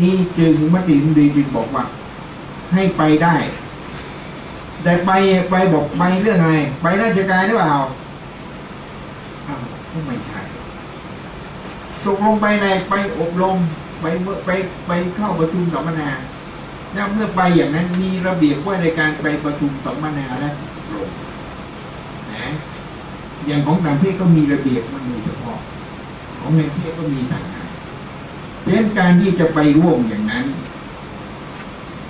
นี่จึงมติดีจึงบอกว่า ให้ไปได้ แต่ไปไปบอกไปเรื่องอะไรไปราชการหรือเปล่าอ้าวไม่ใช่ตกลงไปไหนไปอบรมไปเมื่อไปไปเข้าประชุมสัมมนาแล้วเมื่อไปอย่างนั้นมีระเบียบว่าในการไปประชุมสัมมนาและอบรมนะอย่างของต่างประเทศก็มีระเบียบมันมีเฉพาะของในประเทศก็มีต่างหาก เพราะการที่จะไปร่วมอย่างนั้น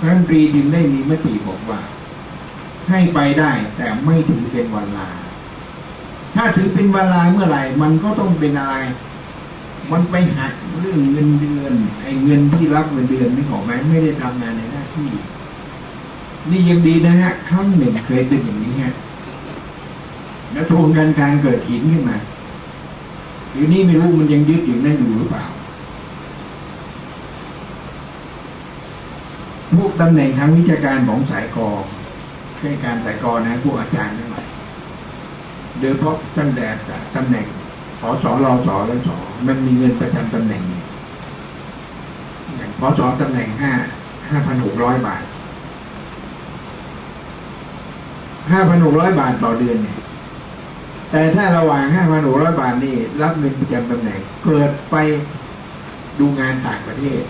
รัฐมนรีจึงได้มีมติบอกว่า ให้ไปได้แต่ไม่ถือเป็นวันลา ถ้าถือเป็นวันลาเมื่อไหร่ มันก็ต้องเป็นอะไร มันไปหักเรื่องเงินเดือนไอ้เงินที่รับเงินเดือนนี่ของไหมไม่ได้ทำงานในหน้าที่ นี่ยังดีนะฮะครั้งหนึ่งเคยเป็นอย่างนี้ฮะแล้วทวงการคลังเกิดหินขึ้นมาอยู่นี่ไม่รู้มันยังยึดอยู่นั่นอยู่หรือเปล่า พวกตำแหน่งทางวิชาการของสายกอแค่การสายกอนะพวกอาจารย์ทั้งหลายโดยเฉพาะตั้งแต่ตำแหน่งพสรอสอและสอมันมีเงินประจำตำแหน่งอย่างพสตำแหน่งห้าห้าพันหกร้อยบาทห้าพันหกร้อยบาทต่อเดือนเนี่ยแต่ถ้าระหว่างห้าพันหกร้อยบาทนี่รับเงินประจำตำแหน่ง เกิดไปดูงานต่างประเทศ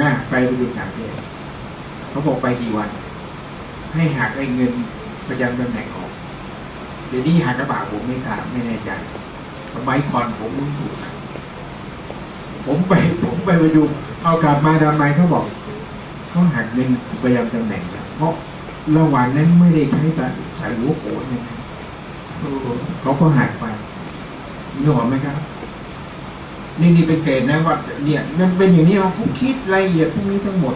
นะไปดูต่างประเทศเขาบอกไปกี่วัน ให้หักไอ้เงินประจำตำแหน่งออก เดี๋ยวนี้หักกระบาผมไม่ทราบไม่แน่ใจสมัยก่อนผมมึงถูกผมไปผมไปไปดู เอากลับมาทำไมเขาบอกเขาหักเงินประจำตำแหน่งเพราะระหว่างนั้นไม่ได้ใช้แต่ใส่หัวโขนนะเขาก็หักไปนึกออกไหมครับ นี่นี่เป็นเกณฑ์นะว่าเนี่ยมันเป็นอย่างนี้เราเขาคิดรายละเอียดพวกนี้ทั้งหมด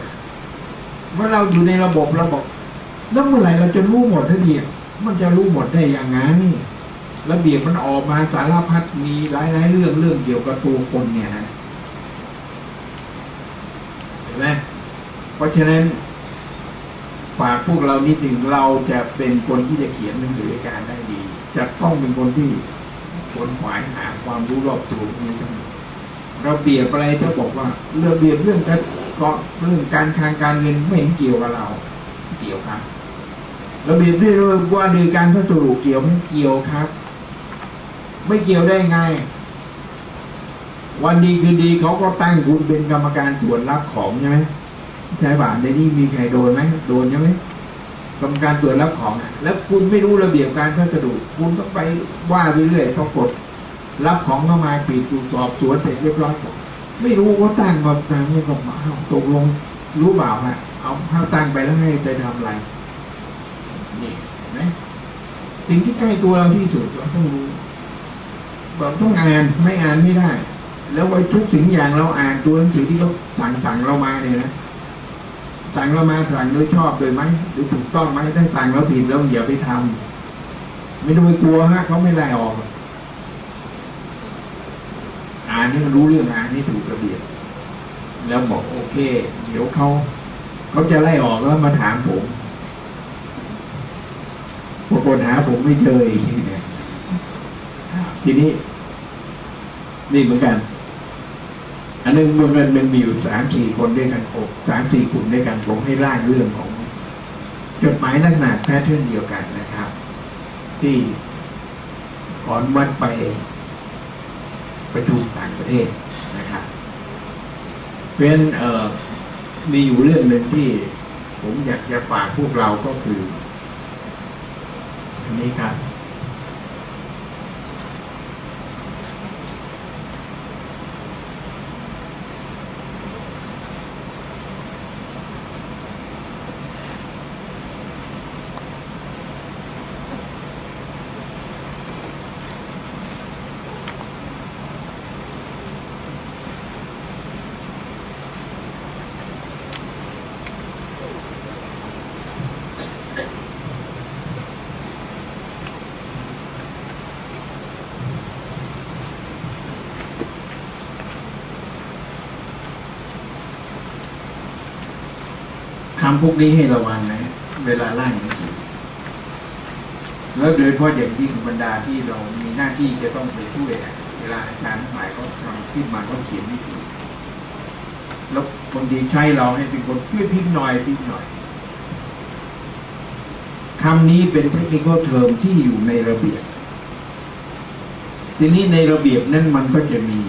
ว่าเราอยู่ในระบบราบอกแล้วเมื่อไหร่เราจะรู้หมดทีเดียวมันจะรู้หมดได้อยังไงระเบียบมันออกมาสารพัดมีหลายหลายเรื่องเรื่องเกี่ยวกับตัวคนเนี่ยนะเห็นไหมเพราะฉะนั้นฝากพวกเรานิดหนึ่งเราจะเป็นคนที่จะเขียนหนังสือการได้ดี จะต้องเป็นคนที่คนขวายหาความรู้รอบตัวนี้ทั้งหมด ระเบียบอะไรถ้าบอกว่าระเบียบเรื่องการก็เรื่องการทางการเงินไม่เห็นเกี่ยวกับเรา เกี่ยวครับระเบียบเรื่องว่าโดยการพัสดุเกี่ยวไม่เกี่ยวครับ ไม่เกี่ยวได้ไงวันดีคืนดีเขาก็ตั้งคุณเป็นกรรมการตรวจรับของใช่ไหมใช่ป่ะในนี้มีใครโดนไหมโดนใช่ไหมกรรมการตรวจรับของ แล้วคุณไม่รู้ระเบียบการพัสดุคุณต้องไปว่าไปเรื่อยต้องกด รับของเข้ามาปิดตรวจสอบสวนเสร็จเรียบร้อยไม่รู้ว่าตั้งมาตั้งไม่ก็มาตกลงรู้เปล่าฮะเอาข้าวตั้งไปแล้วให้ไปทำอะไรนี่เห็นไหมสิ่งที่ใกล้ตัวเราที่สุดเราต้องรู้เราต้องอ่านไม่อ่านไม่ได้ แล้วไว้ทุกสิ่งอย่างเราอ่านตัวหนังสือที่เขาสั่งสั่งเรามาเนี่ยนะสั่งเรามาสั่งโดยชอบโดยไหมหรือถูกต้องไหมถ้าสั่งเราผิดเราอย่าไปทำไม่ต้องไปกลัวฮะเขาไม่ไล่ออกานนี่มันรู้เรื่องอ่านนี่ถูกระเบียบ แล้วบอกโอเค เดี๋ยวเขาเขาจะไล่ออกแล้วมาถามผมปรากฏหาผมไม่เจออีกเนี่ยทีนี้ นี่เหมือนกัน อันนึงมันมันมันมีอยู่สามสี่คนด้วยกันผมสามสี่กลุ่มด้วยกันผมให้ร่างเรื่องของ จดหมายลักษณะแพทเทิร์นเดียวกันนะครับ ที่ขอนวัดไป ไปดูต่างประเทศนะครับเป็นเอ่อมีอยู่เรื่องหนึ่งที่ผมอยากจะฝากพวกเราก็คืออันนี้ครับ คำพวกนี้ให้ระวังนะ เวลาล่างหนังสือแล้วโดยเฉพาะอย่างยิ่งบรรดาที่เรามีหน้าที่จะต้องไปช่วยเวลาอาจารย์หมายเขาทำขึ้นมาเขาเขียนไม่ถูกแล้วคนดีใช้เราให้เป็นคนช่วยพิมพ์หน่อยพิมพ์หน่อยคำนี้เป็นเทคนิคเทอมที่อยู่ในระเบียบ ทีนี้ในระเบียบนั้นมันก็จะมี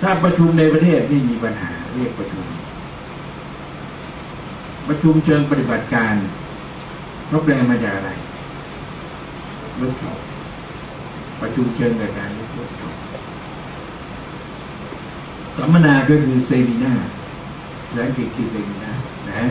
ถ้าประชุมในประเทศไม่มีปัญหาเรียกประชุม ประชุมเชิงปฏิบัติการรบแรงมาจากอะไรร์กช็อประชุมเชิงปฏิบัติการรียกเวิร์กช็อปสัมมนาก็คือเซมินาและอังกฤษคือเซมินานะ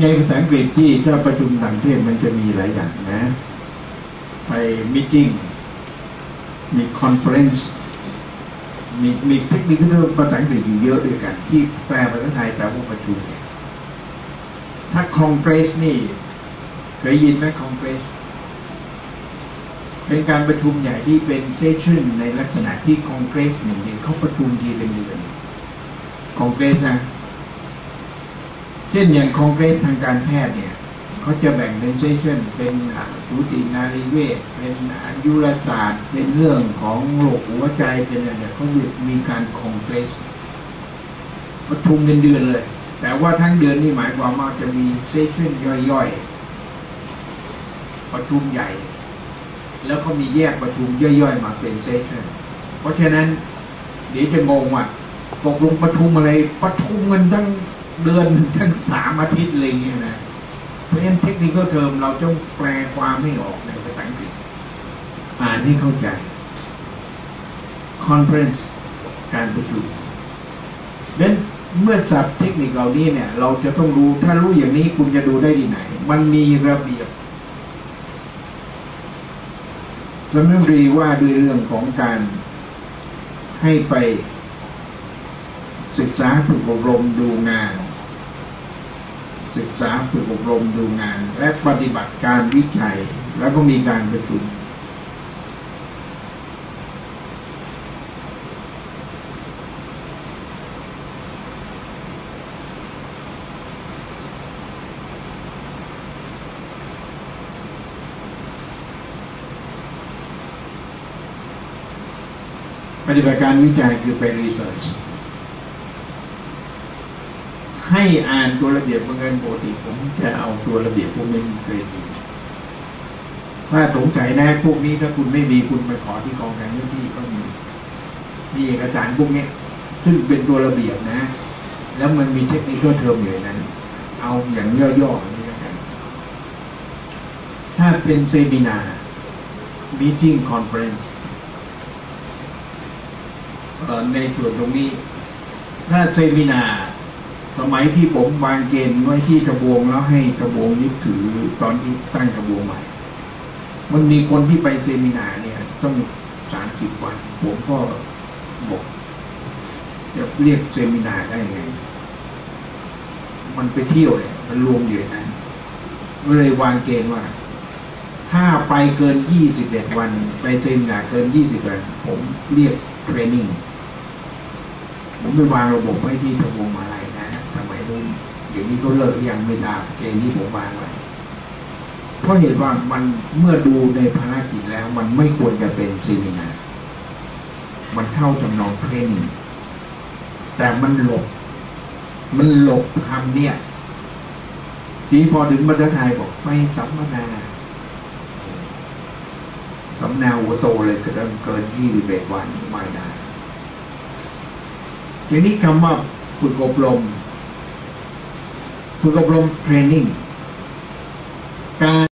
ในภาษาอังกฤษที่เจ้าประชุมต่างประเทศมันจะมีหลายอย่างนะ ไปมิ팅มีคอนเฟรนซ์มีมีเทคนิคที่ภาษาอังกฤษอยู่เยอะด้วยกัน ที่แปลภาษาไทยแปลว่าประชุมเนี่ยถ้าคอนเกรสนี่เคยยินไหมคอนเกรสเป็นการประชุมใหญ่ที่เป็นเซสชั่นในลักษณะที่คอนเกรสหนึ่งเนี่ยเขาประชุมทีเป็นเดือนคอนเกรสนะ เช่นอย่างคอนเกรสทางการแพทย์เนี่ยเขาจะแบ่งเป็นเซสชั่นเป็นสูตินารีเวชเป็นยุรศาสตร์เป็นเรื่องของโรคหัวใจเป็นอะไรเนี่ยเขามีการคอนเกรสประชุมเป็นเดือนเลย แต่ว่าทั้งเดือนนี่หมายความว่าจะมีเซสชั่นย่อยๆ ประชุมใหญ่ แล้วก็มีแยกประชุมย่อยๆ มาเป็นเซสชั่นเพราะฉะนั้นเดี๋ยวจะงงว่าตกลงประชุมอะไรประชุมกันทั้ง เดือนทั้งสามอาทิตย์อะไรเงี้ยนะเพราะฉะนั้นเทคนิคเทอมเราต้องแปลความให้ออกในภาษาอังกฤษอ่านให้เข้าใจ conference การประชุมดังนั้นเมื่อจับเทคนิคเหล่านี้เนี่ย เราจะต้องรู้ถ้ารู้อย่างนี้คุณจะดูได้ที่ไหน มันมีระเบียบสำนักรีว่าด้วยเรื่องของการให้ไปศึกษาฝึกอบรมดูงาน ศึกษาฝึกอบรมดูงาน และปฏิบัติการวิจัย แล้วก็มีการประชุมปฏิบัติการวิจัยคือไปรีเสิร์ช ให้อ่านตัวระเบียบบังเอิญปกติผมจะเอาตัวระเบียบพวกนี้เคยมีถ้าสงสัยแน่พวกนี้ถ้าคุณไม่มีคุณไปขอที่กองการเจ้าที่ก็มี มีเอกสารพวกนี้ซึ่งเป็นตัวระเบียบนะ แล้วมันมีเทคนิคเทอมอยู่นนั้น เอาอย่างย่อๆอย่างนี้แล้วกันถ้าเป็นเซมินา meeting conference ในส่วนตรงนี้ ถ้าเซมินาร์ สมัยที่ผมวางเกณฑ์ไว้ที่กระบวงแล้วให้กระบวงยึดถือตอนที่ตั้งกระบวงใหม่ มันมีคนที่ไปเซมินาเนี่ย ต้องสามสิบวัน ผมก็บอกจะเรียกเซมินาได้ไง มันไปเที่ยวเนี่ยมันรวมอยู่นั้นก็เลยวางเกณฑ์ว่า ถ้าไปเกินยี่สิบเอ็ดวัน ไปเซมินาเกินยี่สิบวัน ผมเรียกเทรนนิ่งผมไปวางระบบไว้ที่ทบวงมาลัย นะสมัยนู้นเดี๋ยวนี้ก็เลิกยังไม่ทราบเกณฑ์ที่ผมวางไว้เพราะเหตุว่ามันเมื่อดูในภารกิจแล้ว มันไม่ควรจะเป็นซีมินามันเข้าจำนองเทรนนิ่งแต่มันหลบ มันหลบคำเนี่ยทีพอถึงบรรทัดไทยบอกไม่สัมมนาสัมนาหัวโตเลยก็ต้องเกินยี่สิบเอ็ดวันไม่ได้ทีนี้คำว่าฝึกอบรม ฝึกอบ